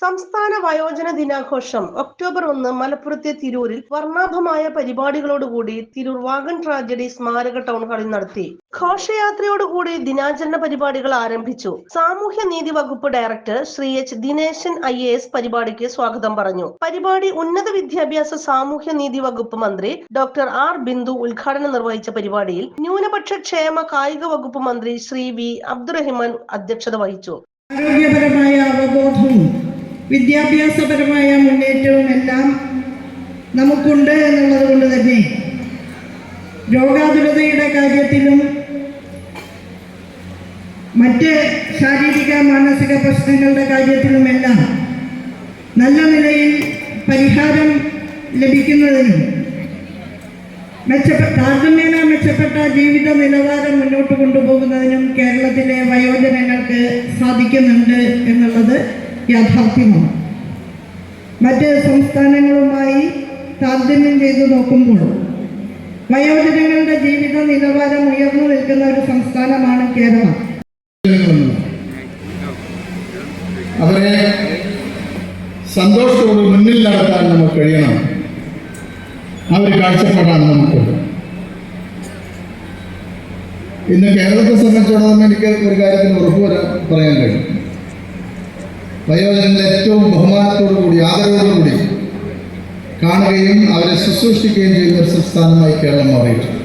സംസ്ഥാന വയോജന ദിനാഘോഷം ഒക്ടോബർ ഒന്ന് മലപ്പുറത്തെ തിരൂരിൽ വർണാഭമായ പരിപാടികളോടുകൂടി തിരൂർ വാഗൺ ട്രാജഡി സ്മാരക ടൗൺ ഹാളിൽ നടത്തി. ഘോഷയാത്രയോടുകൂടി ദിനാചരണ പരിപാടികൾ ആരംഭിച്ചു. സാമൂഹ്യ നീതി വകുപ്പ് director Shri H Dineshan I A S പരിപാടിക്ക് സ്വാഗതം പറഞ്ഞു. പരിപാടി ഉന്നത വിദ്യാഭ്യാസ സാമൂഹ്യ നീതി വകുപ്പ് മന്ത്രി ഡോക്ടർ ആർ. ബിന്ദു ഉദ്ഘാടനം നിർവഹിച്ച പരിപാടിയിൽ ന്യൂനപക്ഷ ക്ഷേമ കായിക വകുപ്പ് മന്ത്രി ശ്രീ വി അബ്ദുറഹിമാൻ അധ്യക്ഷത വഹിച്ചു. ആരോഗ്യപരമായ വിദ്യാഭ്യാസപരമായ മുന്നേറ്റവും എല്ലാം നമുക്കുണ്ട് എന്നുള്ളത് കൊണ്ട് തന്നെ രോഗാതുരതയുടെ കാര്യത്തിലും മറ്റ് ശാരീരിക മാനസിക പ്രശ്നങ്ങളുടെ കാര്യത്തിലുമെല്ലാം നല്ല നിലയിൽ പരിഹാരം ലഭിക്കുന്നതിനും മെച്ചപ്പെട്ട താരതമ്യേന മെച്ചപ്പെട്ട ജീവിത നിലവാരം മുന്നോട്ട് കൊണ്ടുപോകുന്നതിനും കേരളത്തിലെ വയോജനങ്ങൾക്ക് സാധിക്കുന്നുണ്ട് എന്നുള്ളത് യാഥാർത്ഥ്യമാണ് മറ്റ് സംസ്ഥാനങ്ങളുമായി താരതമ്യം ചെയ്തു നോക്കുമ്പോൾ വയോജനങ്ങളുടെ ജീവിത നിലവാരം ഉയർന്നു നിൽക്കുന്ന ഒരു സംസ്ഥാനമാണ് കേരളം. അവരെ സന്തോഷത്തോട് മുന്നിൽ നടത്താൻ നമുക്ക് കഴിയണം. ആ ഒരു കാഴ്ചപ്പാടാണ് നമുക്ക്. ഇന്ന് കേരളത്തെ സംബന്ധിച്ചിടത്തോളം എനിക്ക് ഒരു കാര്യത്തിന് ഉറപ്പ് പറയാൻ കഴിയും. വയോജനങ്ങളെ ഏറ്റവും ബഹുമാനത്തോടു കൂടി ആദരവോടുകൂടി കാണുകയും അവരെ ശുശ്രൂഷിക്കുകയും ചെയ്യുന്ന ഒരു സംസ്ഥാനമായി കേരളം മാറിയിട്ടുണ്ട്.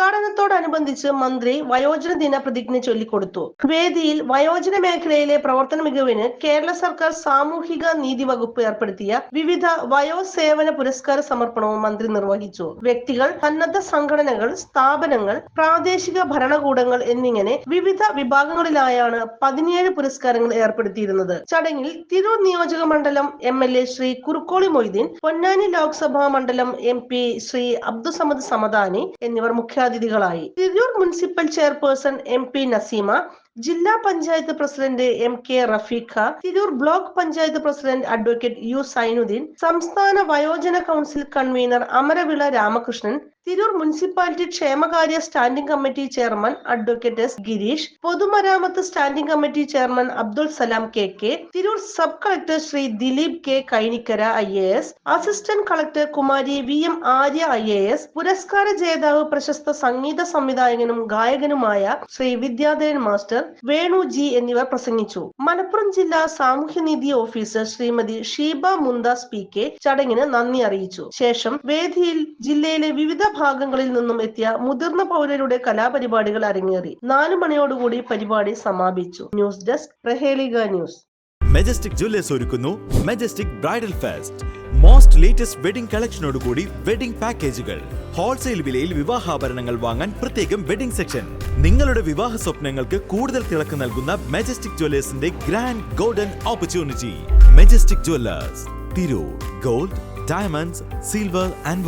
ഉദ്ഘാടനത്തോടനുബന്ധിച്ച് മന്ത്രി വയോജന ദിന പ്രതിജ്ഞ ചൊല്ലിക്കൊടുത്തു. വേദിയിൽ വയോജന മേഖലയിലെ പ്രവർത്തന മികവിന് കേരള സർക്കാർ സാമൂഹിക നീതി വകുപ്പ് ഏർപ്പെടുത്തിയ വിവിധ വയോസേവന പുരസ്കാര സമർപ്പണവും മന്ത്രി നിർവഹിച്ചു. വ്യക്തികൾ സന്നദ്ധ സംഘടനകൾ സ്ഥാപനങ്ങൾ പ്രാദേശിക ഭരണകൂടങ്ങൾ എന്നിങ്ങനെ വിവിധ വിഭാഗങ്ങളിലായാണ് പതിനേഴ് പുരസ്കാരങ്ങൾ ഏർപ്പെടുത്തിയിരുന്നത്. ചടങ്ങിൽ തിരൂർ നിയോജക മണ്ഡലം M L A Shri Kurukkoli Moideen Ponnani Lok Sabha മണ്ഡലം എം പി ശ്രീ അബ്ദുസമദ് സമദാനി എന്നിവർ മുഖ്യാതിഥികളായി Tirur municipal chairperson M P Naseema ജില്ലാ panchayat president M K Rafeeqa Tirur block panchayat president advocate U Zainudheen സംസ്ഥാന വയോജന council convener Amaravila Ramakrishnan Tirur municipality ക്ഷേമകാര്യ standing committee chairman advocate S Girish പൊതുമരാമത്ത് standing committee chairman Abdul Salam K K Tirur sub collector Shri Dileep K Kainikkara I A S assistant collector Kumari V M Arya I A S പുരസ്കാര ജേതാവ് പ്രശസ്ത സംഗീത സംവിധായകനും ഗായകനുമായ Shri Vidyadharan master Venu ji എന്നിവർ പ്രസംഗിച്ചു. മലപ്പുറം ജില്ലാ സാമൂഹ്യനീതി officer Shrimati Sheeba Mumtaz P K ചടങ്ങിന് നന്ദി അറിയിച്ചു. ശേഷം വേദിയിൽ ജില്ലയിലെ വിവിധ ഭാഗങ്ങളിൽ നിന്നും എത്തിയ മുതിർന്ന പൗരരുടെ കലാപരിപാടികൾ അരങ്ങേറി. നാലു മണിയോടുകൂടി പരിപാടി സമാപിച്ചു. News desk Prahelika news. Majestic Jewellers ഒരുക്കുന്നു. Majestic bridal fest most latest wedding കളക്ഷനോടുകൂടി wedding പാക്കേജുകൾ ഹോൾസെയിൽ വിലയിൽ വിവാഹാഭരണങ്ങൾ വാങ്ങാൻ പ്രത്യേകം വെഡിംഗ് സെക്ഷൻ നിങ്ങളുടെ വിവാഹ സ്വപ്നങ്ങൾക്ക് കൂടുതൽ തിളക്ക് നൽകുന്ന Majestic ജുവല്ലേഴ്സിന്റെ grand golden opportunity Majestic Jewellers Tirur gold diamonds silver and